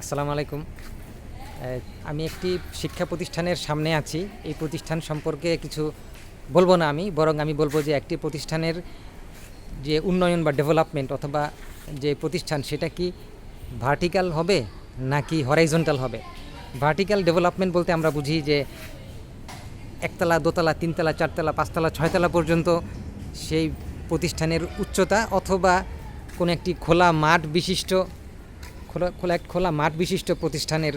আসসালামু আলাইকুম। আমি একটি শিক্ষা প্রতিষ্ঠানের সামনে আছি। এই প্রতিষ্ঠান সম্পর্কে কিছু বলব না আমি, বরং আমি বলব যে একটি প্রতিষ্ঠানের যে উন্নয়ন বা ডেভেলপমেন্ট অথবা যে প্রতিষ্ঠান, সেটা কি ভার্টিক্যাল হবে নাকি হরাইজন্টাল হবে? ভার্টিক্যাল ডেভেলপমেন্ট বলতে আমরা বুঝি যে একতলা, দোতলা, তিনতলা, চারতলা, পাঁচতলা, ছয়তলা পর্যন্ত সেই প্রতিষ্ঠানের উচ্চতা অথবা কোনো একটি খোলা মাঠ বিশিষ্ট খোলা খোলা, এক খোলা মাঠ বিশিষ্ট প্রতিষ্ঠানের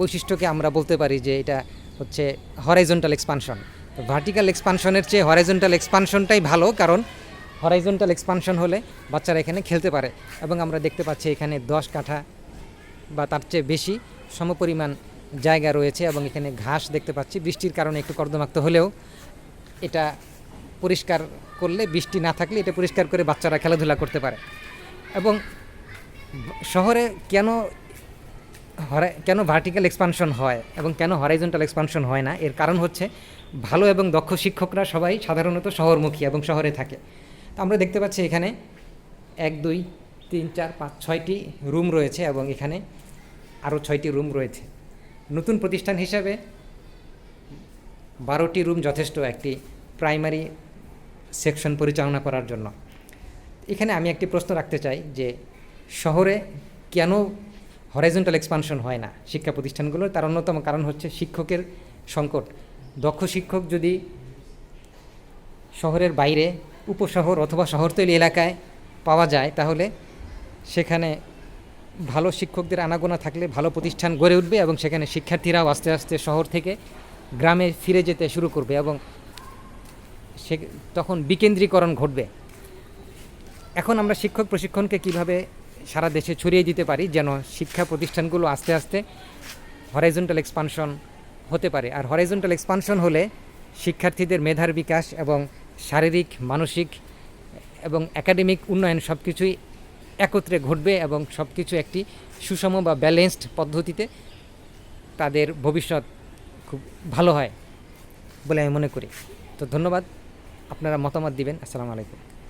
বৈশিষ্ট্যকে আমরা বলতে পারি যে এটা হচ্ছে হরাইজন্টাল এক্সপানশন ভার্টিক্যাল এক্সপানশনের চেয়ে হরাইজন্টাল এক্সপানশনটাই ভালো কারণ হরাইজন্টাল এক্সপানশন হলে বাচ্চারা এখানে খেলতে পারে এবং আমরা দেখতে পাচ্ছি এখানে দশ কাঠা বা তার চেয়ে বেশি সমপরিমাণ জায়গা রয়েছে এবং এখানে ঘাস দেখতে পাচ্ছি। বৃষ্টির কারণে একটু কর্দমাক্ত হলেও এটা পরিষ্কার করলে, বৃষ্টি না থাকলে এটা পরিষ্কার করে বাচ্চারা খেলাধুলা করতে পারে। এবং শহরে কেন কেন ভার্টিক্যাল এক্সপানশন হয় এবং কেন হরাইজন্টাল এক্সপানশন হয় না? এর কারণ হচ্ছে ভালো এবং দক্ষ শিক্ষকরা সবাই সাধারণত শহরমুখী এবং শহরে থাকে। তো আমরা দেখতে পাচ্ছি এখানে এক, দুই, তিন, চার, পাঁচ, ছয়টি রুম রয়েছে এবং এখানে আরও ছয়টি রুম রয়েছে। নতুন প্রতিষ্ঠান হিসাবে বারোটি রুম যথেষ্ট একটি প্রাইমারি সেকশন পরিচালনা করার জন্য। এখানে আমি একটি প্রশ্ন রাখতে চাই যে শহরে কেন হরাইজন্টাল এক্সপানশন হয় না শিক্ষা প্রতিষ্ঠানগুলোর? তার অন্যতম কারণ হচ্ছে শিক্ষকের সংকট। দক্ষ শিক্ষক যদি শহরের বাইরে, উপশহর অথবা শহরতলি এলাকায় পাওয়া যায়, তাহলে সেখানে ভালো শিক্ষকদের আনাগোনা থাকলে ভালো প্রতিষ্ঠান গড়ে উঠবে এবং সেখানে শিক্ষার্থীরাও আস্তে আস্তে শহর থেকে গ্রামে ফিরে যেতে শুরু করবে এবং সে তখন বিকেন্দ্রীকরণ ঘটবে। এখন আমরা শিক্ষক প্রশিক্ষণকে কীভাবে সারা দেশে ছড়িয়ে দিতে পারি যেন শিক্ষা প্রতিষ্ঠানগুলো আস্তে আস্তে হরাইজন্টাল এক্সপানশন হতে পারে। আর হরাইজন্টাল এক্সপানশন হলে শিক্ষার্থীদের মেধার বিকাশ এবং শারীরিক, মানসিক এবং একাডেমিক উন্নয়ন সব কিছুই একত্রে ঘটবে এবং সব কিছু একটি সুষম বা ব্যালেন্সড পদ্ধতিতে তাদের ভবিষ্যৎ খুব ভালো হয় বলে আমি মনে করি। তো ধন্যবাদ। আপনারা মতামত দিবেন। আসসালামু আলাইকুম।